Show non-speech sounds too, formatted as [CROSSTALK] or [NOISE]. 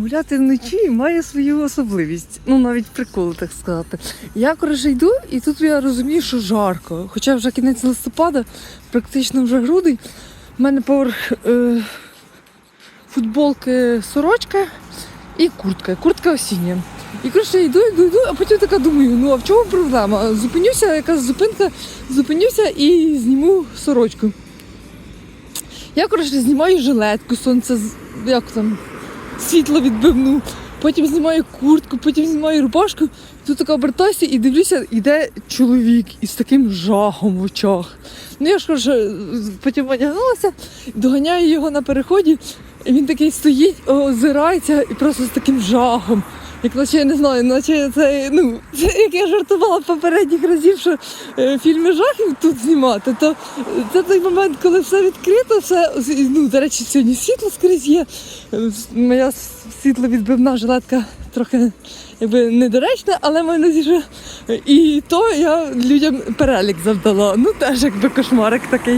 Гуляти вночі має свою особливість. Ну, навіть прикол, так сказати. Я коротше йду, і тут я розумію, що жарко. Хоча вже кінець листопада, практично вже грудень. У мене поверх е, футболки сорочка і куртка. Куртка осіння. І коротше, йду, йду, йду, а потім така думаю, ну а в чому проблема? Зупинюся, якась зупинка, зупинюся і зніму сорочку. Я, коротше, знімаю жилетку, сонце, як там, світло відбивну. Потім знімаю куртку, потім знімаю рубашку. Тут така обертаюся і дивлюся, йде чоловік із таким жахом в очах. Ну я ж кажу, потім одягнулася, доганяю його на переході. І він такий стоїть, озирається і просто з таким жахом. Як наче я не знаю, наче це, ну, [LAUGHS] це як я жартувала попередніх разів, що е, фільми жахів тут знімати, то це той момент, коли все відкрито, все, ну, до речі, сьогодні світло скрізь є. Е, Моя світловідбивна жилетка трохи якби недоречна, але маю на і то я людям перелік завдала. Ну теж якби кошмарик такий.